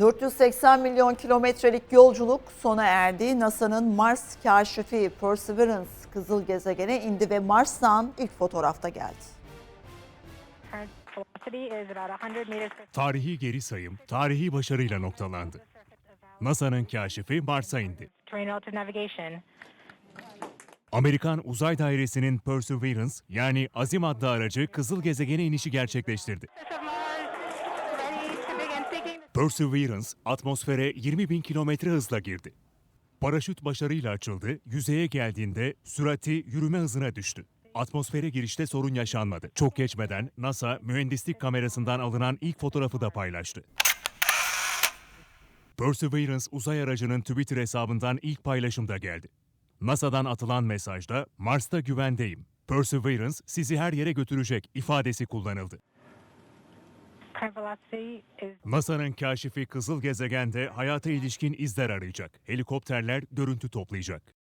480 milyon kilometrelik yolculuk sona erdi. NASA'nın Mars kaşifi Perseverance kızıl gezegene indi ve Mars'tan ilk fotoğrafta geldi. Current velocity is about 100 meters per Tarihi geri sayım, tarihi başarıyla noktalandı. NASA'nın kaşifi Mars'a indi. Amerikan Uzay Dairesi'nin Perseverance yani Azim adlı aracı kızıl gezegene inişi gerçekleştirdi. Perseverance atmosfere 20 bin kilometre hızla girdi. Paraşüt başarıyla açıldı, yüzeye geldiğinde sürati yürüme hızına düştü. Atmosfere girişte sorun yaşanmadı. Çok geçmeden NASA mühendislik kamerasından alınan ilk fotoğrafı da paylaştı. Perseverance uzay aracının Twitter hesabından ilk paylaşımda geldi. NASA'dan atılan mesajda Mars'ta güvendeyim. Perseverance sizi her yere götürecek ifadesi kullanıldı. NASA'nın kaşifi kızıl gezegende hayata ilişkin izler arayacak. Helikopterler görüntü toplayacak.